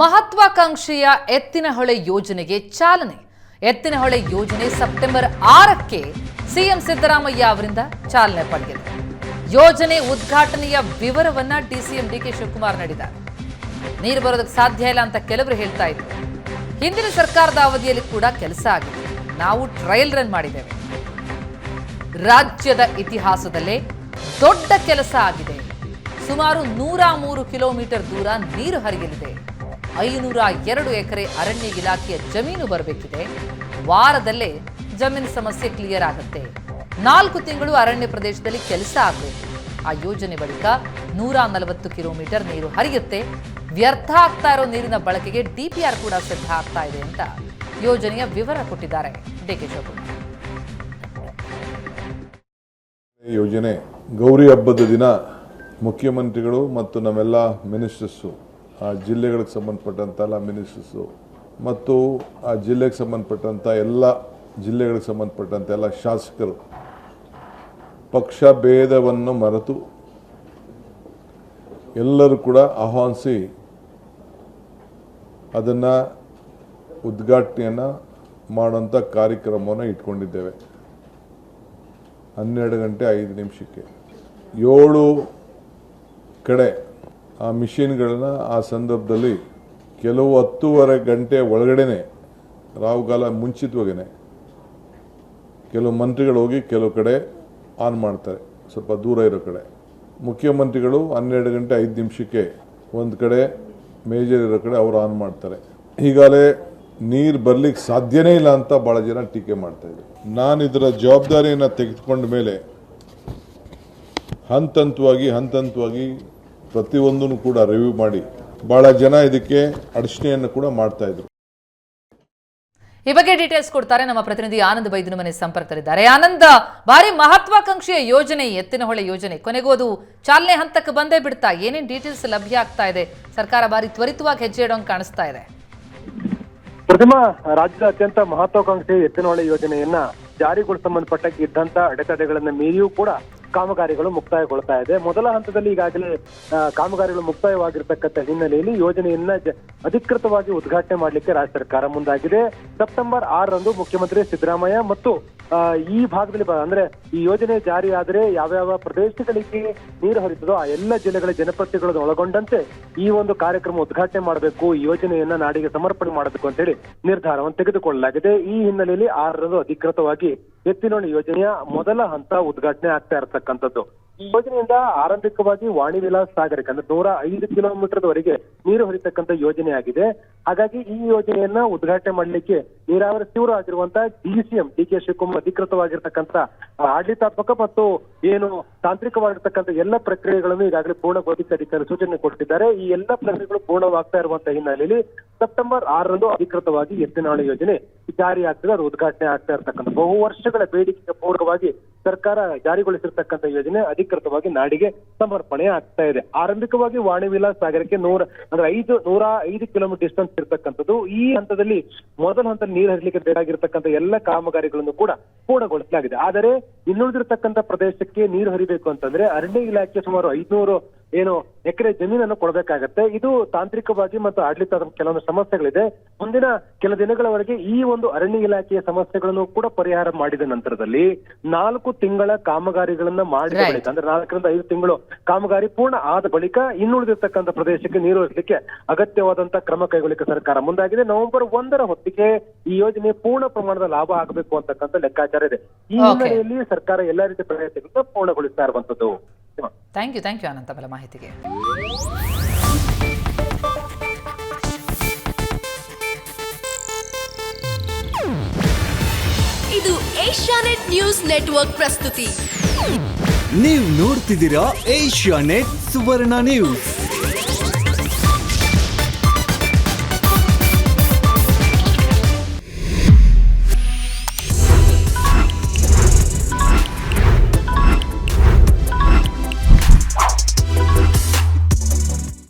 ಮಹತ್ವಾಕಾಂಕ್ಷೆಯ ಎತ್ತಿನಹೊಳೆ ಯೋಜನೆಗೆ ಚಾಲನೆ. ಎತ್ತಿನಹೊಳೆ ಯೋಜನೆ ಸೆಪ್ಟೆಂಬರ್ ಆರಕ್ಕೆ ಸಿಎಂ ಸಿದ್ದರಾಮಯ್ಯ ಅವರಿಂದ ಚಾಲನೆ ಪಡೆದಿದೆ. ಯೋಜನೆ ಉದ್ಘಾಟನೆಯ ವಿವರವನ್ನ ಡಿಸಿಎಂ ಡಿಕೆ ಶಿವಕುಮಾರ್ ನೀಡಿದ್ದಾರೆ. ನೀರು ಬರೋದಕ್ಕೆ ಸಾಧ್ಯ ಇಲ್ಲ ಅಂತ ಕೆಲವರು ಹೇಳ್ತಾ ಇದ್ರು. ಹಿಂದಿನ ಸರ್ಕಾರದ ಅವಧಿಯಲ್ಲಿ ಕೂಡ ಕೆಲಸ ಆಗಿದೆ. ನಾವು ಟ್ರಯಲ್ ರನ್ ಮಾಡಿದ್ದೇವೆ. ರಾಜ್ಯದ ಇತಿಹಾಸದಲ್ಲೇ ದೊಡ್ಡ ಕೆಲಸ ಆಗಿದೆ. ಸುಮಾರು ನೂರ ಮೂರು ಕಿಲೋಮೀಟರ್ ದೂರ ನೀರು ಹರಿಯಲಿದೆ. ಐನೂರ ಎರಡು ಎಕರೆ ಅರಣ್ಯ ಇಲಾಖೆಯ ಜಮೀನು ಬರಬೇಕಿದೆ. ವಾರದಲ್ಲೇ ಜಮೀನು ಸಮಸ್ಯೆ ಕ್ಲಿಯರ್ ಆಗುತ್ತೆ. ನಾಲ್ಕು ತಿಂಗಳು ಅರಣ್ಯ ಪ್ರದೇಶದಲ್ಲಿ ಕೆಲಸ ಆಗಬೇಕು. ಆ ಯೋಜನೆ ಬಳಿಕ ನೂರ ನಲವತ್ತು ಕಿಲೋಮೀಟರ್ ನೀರು ಹರಿಯುತ್ತೆ. ವ್ಯರ್ಥ ಆಗ್ತಾ ಇರೋ ನೀರಿನ ಬಳಕೆಗೆ ಡಿಪಿಆರ್ ಕೂಡ ಸಿದ್ಧ ಆಗ್ತಾ ಇದೆ ಅಂತ ಯೋಜನೆಯ ವಿವರ ಕೊಟ್ಟಿದ್ದಾರೆ ಡಿಕೆ ಶಿವಕುಮಾರ್. ಯೋಜನೆ ಗೌರಿ ಹಬ್ಬದ ದಿನ ಮುಖ್ಯಮಂತ್ರಿಗಳು ಮತ್ತು ನಮ್ಮೆಲ್ಲ ಮಿನಿಸ್ಟರ್ಸು ಆ ಜಿಲ್ಲೆಗಳಿಗೆ ಸಂಬಂಧಪಟ್ಟಂಥ ಎಲ್ಲ ಮಿನಿಸ್ಟರ್ಸು ಮತ್ತು ಆ ಜಿಲ್ಲೆಗೆ ಸಂಬಂಧಪಟ್ಟಂಥ ಎಲ್ಲ ಜಿಲ್ಲೆಗಳಿಗೆ ಸಂಬಂಧಪಟ್ಟಂಥ ಎಲ್ಲ ಶಾಸಕರು ಪಕ್ಷ ಭೇದವನ್ನು ಮರೆತು ಎಲ್ಲರೂ ಕೂಡ ಆಹ್ವಾನಿಸಿ ಅದನ್ನು ಉದ್ಘಾಟನೆಯನ್ನು ಮಾಡುವಂಥ ಕಾರ್ಯಕ್ರಮವನ್ನು ಇಟ್ಕೊಂಡಿದ್ದೇವೆ. ಹನ್ನೆರಡು ಗಂಟೆ ಐದು ನಿಮಿಷಕ್ಕೆ. ಏಳು ಕಡೆ ಆ ಮಿಷಿನ್ಗಳನ್ನ ಆ ಸಂದರ್ಭದಲ್ಲಿ ಕೆಲವು ಹತ್ತೂವರೆ ಗಂಟೆ ಒಳಗಡೆನೆ ರಾಹುಗಾಲ ಮುಂಚಿತವಾಗೇನೆ ಕೆಲವು ಮಂತ್ರಿಗಳು ಹೋಗಿ ಕೆಲವು ಕಡೆ ಆನ್ ಮಾಡ್ತಾರೆ, ಸ್ವಲ್ಪ ದೂರ ಇರೋ ಕಡೆ. ಮುಖ್ಯಮಂತ್ರಿಗಳು ಹನ್ನೆರಡು ಗಂಟೆ ಐದು ನಿಮಿಷಕ್ಕೆ ಒಂದು ಕಡೆ, ಮೇಜರ್ ಇರೋ ಕಡೆ ಅವರು ಆನ್ ಮಾಡ್ತಾರೆ. ಈಗಾಗಲೇ ನೀರು ಬರ್ಲಿಕ್ಕೆ ಸಾಧ್ಯನೇ ಇಲ್ಲ ಅಂತ ಭಾಳ ಜನ ಟೀಕೆ ಮಾಡ್ತಾ ಇದ್ದೆ ನಾನು ಇದರ ಜವಾಬ್ದಾರಿಯನ್ನು ತೆಗೆದುಕೊಂಡ ಮೇಲೆ ಹಂತ ಹಂತವಾಗಿ ಹಂತ ಹಂತವಾಗಿ ಪ್ರತಿಯೊಂದನ್ನು ಕೂಡ ರಿವ್ಯೂ ಮಾಡಿ ಬಹಳ ಜನ ಇದಕ್ಕೆ ಅಡಚಣೆಯನ್ನು ಕೂಡ ಮಾಡ್ತಾ ಇದ್ರು. ಈ ಬಗ್ಗೆ ಡೀಟೇಲ್ಸ್ ಕೊಡ್ತಾರೆ ನಮ್ಮ ಪ್ರತಿನಿಧಿ ಆನಂದ್ ಬೈದಿನ ಮನೆ ಸಂಪರ್ಕದಲ್ಲಿದ್ದಾರೆ. ಆನಂದ ಭಾರಿ ಮಹತ್ವಾಕಾಂಕ್ಷೆಯ ಯೋಜನೆ ಎತ್ತಿನಹೊಳೆ ಯೋಜನೆ. ಕೊನೆಗೂ ಅದು ಚಾಲನೆ ಹಂತಕ್ಕೆ ಬಂದೇ ಬಿಡ್ತಾ ಏನೇನು ಡೀಟೇಲ್ಸ್ ಲಭ್ಯ ಆಗ್ತಾ ಇದೆ? ಸರ್ಕಾರ ಭಾರಿ ತ್ವರಿತವಾಗಿ ಹೆಜ್ಜೆ ಇಡೋಂಗ್ ಕಾಣಿಸ್ತಾ ಇದೆ. ಪ್ರತಿಮಾ ರಾಜ್ಯದ ಅತ್ಯಂತ ಮಹತ್ವಾಕಾಂಕ್ಷಿ ಎತ್ತಿನಹೊಳೆ ಯೋಜನೆಯನ್ನ ಜಾರಿಗೊಳಿಸ ಸಂಬಂಧಪಟ್ಟ ಇದ್ದಂತ ಅಡೆತಡೆಗಳನ್ನ ಮೀರಿಯೂ ಕೂಡ ಕಾಮಗಾರಿಗಳು ಮುಕ್ತಾಯಗೊಳ್ತಾ ಇದೆ. ಮೊದಲ ಹಂತದಲ್ಲಿ ಈಗಾಗಲೇ ಕಾಮಗಾರಿಗಳು ಮುಕ್ತಾಯವಾಗಿರ್ತಕ್ಕಂಥ ಹಿನ್ನೆಲೆಯಲ್ಲಿ ಯೋಜನೆಯನ್ನ ಅಧಿಕೃತವಾಗಿ ಉದ್ಘಾಟನೆ ಮಾಡಲಿಕ್ಕೆ ರಾಜ್ಯ ಸರ್ಕಾರ ಮುಂದಾಗಿದೆ. ಸೆಪ್ಟೆಂಬರ್ ಆರರಂದು ಮುಖ್ಯಮಂತ್ರಿ ಸಿದ್ದರಾಮಯ್ಯ ಮತ್ತು ಈ ಭಾಗದಲ್ಲಿ ಅಂದ್ರೆ ಈ ಯೋಜನೆ ಜಾರಿ ಆದರೆ ಯಾವ್ಯಾವ ಪ್ರದೇಶಗಳಿಗೆ ನೀರು ಹರಿತದೋ ಆ ಎಲ್ಲ ಜಿಲ್ಲೆಗಳ ಜನಪ್ರತಿನಿಧಿಗಳನ್ನು ಒಳಗೊಂಡಂತೆ ಈ ಒಂದು ಕಾರ್ಯಕ್ರಮ ಉದ್ಘಾಟನೆ ಮಾಡಬೇಕು, ಈ ಯೋಜನೆಯನ್ನ ನಾಡಿಗೆ ಸಮರ್ಪಣೆ ಮಾಡಬೇಕು ಅಂತ ಹೇಳಿ ನಿರ್ಧಾರವನ್ನು ತೆಗೆದುಕೊಳ್ಳಲಾಗಿದೆ. ಈ ಹಿನ್ನೆಲೆಯಲ್ಲಿ ಆರರಂದು ಅಧಿಕೃತವಾಗಿ ಎತ್ತಿನೋಣಿ ಯೋಜನೆಯ ಮೊದಲ ಹಂತ ಉದ್ಘಾಟನೆ ಆಗ್ತಾ ಇರತಕ್ಕಂಥದ್ದು. ಯೋಜನೆಯಿಂದ ಆರಂಭಿಕವಾಗಿ ವಾಣಿ ವಿಲಾಸ್ ಸಾಗರಕ್ಕೆ ಅಂದ್ರೆ ನೂರ ಐದು ಕಿಲೋಮೀಟರ್ ವರೆಗೆ ನೀರು ಯೋಜನೆ ಆಗಿದೆ. ಹಾಗಾಗಿ ಈ ಯೋಜನೆಯನ್ನ ಉದ್ಘಾಟನೆ ಮಾಡಲಿಕ್ಕೆ ನೀರಾವರಿ ಸಚಿವರು ಆಗಿರುವಂತಹ ಡಿಸಿಎಂ ಡಿ ಕೆ ಶಿವಕುಮಾರ್ ಅಧಿಕೃತವಾಗಿರ್ತಕ್ಕಂತ ಆಡಳಿತಾತ್ಮಕ ಮತ್ತು ಏನು ತಾಂತ್ರಿಕವಾಗಿರ್ತಕ್ಕಂಥ ಎಲ್ಲ ಪ್ರಕ್ರಿಯೆಗಳನ್ನು ಈಗಾಗಲೇ ಪೂರ್ಣಗೊಳಿಸಿ ಅಧಿಕಾರಿ ಸೂಚನೆ ಕೊಟ್ಟಿದ್ದಾರೆ. ಈ ಎಲ್ಲ ಪ್ರಕ್ರಿಯೆಗಳು ಪೂರ್ಣವಾಗ್ತಾ ಇರುವಂತಹ ಹಿನ್ನೆಲೆಯಲ್ಲಿ ಸೆಪ್ಟೆಂಬರ್ ಆರರಂದು ಅಧಿಕೃತವಾಗಿ ಎತ್ತಿನಾಳು ಯೋಜನೆ ಜಾರಿ ಆಗ್ತದೆ ಅದು ಉದ್ಘಾಟನೆ ಆಗ್ತಾ ಇರ್ತಕ್ಕಂಥ ಬಹು ವರ್ಷಗಳ ಬೇಡಿಕೆಗೆ ಪೂರಕವಾಗಿ ಸರ್ಕಾರ ಜಾರಿಗೊಳಿಸಿರ್ತಕ್ಕಂಥ ಯೋಜನೆ ಅಧಿಕೃತವಾಗಿ ನಾಡಿಗೆ ಸಮರ್ಪಣೆ ಆಗ್ತಾ ಇದೆ. ಆರಂಭಿಕವಾಗಿ ವಾಣಿ ವಿಲಾಸ್ ಸಾಗರಕ್ಕೆ ನೂರ, ಅಂದ್ರೆ ಐದು, ನೂರ ಐದು ಕಿಲೋಮೀಟರ್ ಡಿಸ್ಟೆನ್ಸ್ ಇರ್ತಕ್ಕಂಥದ್ದು. ಈ ಹಂತದಲ್ಲಿ ಮೊದಲ ಹಂತ ನೀರು ಹರಿಲಿಕ್ಕೆ ಬೇಕಾಗಿರ್ತಕ್ಕಂಥ ಎಲ್ಲ ಕಾಮಗಾರಿಗಳನ್ನು ಕೂಡ ಪೂರ್ಣಗೊಳಿಸಲಾಗಿದೆ. ಆದರೆ ಇನ್ನುಳಿದಿರ್ತಕ್ಕಂಥ ಪ್ರದೇಶಕ್ಕೆ ನೀರು ಹರಿಬೇಕು ಅಂತಂದ್ರೆ ಅರಣ್ಯ ಇಲಾಖೆ ಸುಮಾರು ಐದ್ನೂರು ಏನು ಎಕರೆ ಜಮೀನನ್ನು ಕೊಡಬೇಕಾಗತ್ತೆ. ಇದು ತಾಂತ್ರಿಕವಾಗಿ ಮತ್ತು ಆಡಳಿತದ ಕೆಲವೊಂದು ಸಮಸ್ಯೆಗಳಿದೆ. ಮುಂದಿನ ಕೆಲ ದಿನಗಳವರೆಗೆ ಈ ಒಂದು ಅರಣ್ಯ ಇಲಾಖೆಯ ಸಮಸ್ಯೆಗಳನ್ನು ಕೂಡ ಪರಿಹಾರ ಮಾಡಿದ ನಂತರದಲ್ಲಿ ನಾಲ್ಕು ತಿಂಗಳ ಕಾಮಗಾರಿಗಳನ್ನ ಮಾಡಿದ ಬಳಿಕ ಅಂದ್ರೆ ನಾಲ್ಕರಿಂದ ಐದು ತಿಂಗಳು ಕಾಮಗಾರಿ ಪೂರ್ಣ ಆದ ಬಳಿಕ ಇನ್ನುಳಿದಿರ್ತಕ್ಕಂಥ ಪ್ರದೇಶಕ್ಕೆ ನೀರು ಹರಿಸಲಿಕ್ಕೆ ಅಗತ್ಯವಾದಂತ ಕ್ರಮ ಕೈಗೊಳ್ಳಿಕ್ಕೆ ಸರ್ಕಾರ ಮುಂದಾಗಿದೆ. ನವೆಂಬರ್ ಒಂದರ ಹೊತ್ತಿಗೆ ಈ ಯೋಜನೆ ಪೂರ್ಣ ಪ್ರಮಾಣದ ಲಾಭ ಆಗಬೇಕು ಅಂತಕ್ಕಂಥ ಲೆಕ್ಕಾಚಾರ ಇದೆ. ಈ. ಹಿನ್ನೆಲೆಯಲ್ಲಿ ಸರ್ಕಾರ ಎಲ್ಲಾ ರೀತಿಯ ಪ್ರಯತ್ನಗಳನ್ನು ಪೂರ್ಣಗೊಳಿಸ್ತಾ ಇರುವಂತದ್ದು ಥ್ಯಾಂಕ್ ಯು ಥ್ಯಾಂಕ್ ಯು ಅನಂತ ಬಲ ಮಾಹಿತಿಗೆ ಇದು ಏಷ್ಯಾನೆಟ್ ನ್ಯೂಸ್ ನೆಟ್ವರ್ಕ್ ಪ್ರಸ್ತುತಿ. ನೀವು ನೋಡ್ತಿದ್ದೀರಾ ಏಷ್ಯಾ ನೆಟ್ ಸುವರ್ಣ ನ್ಯೂಸ್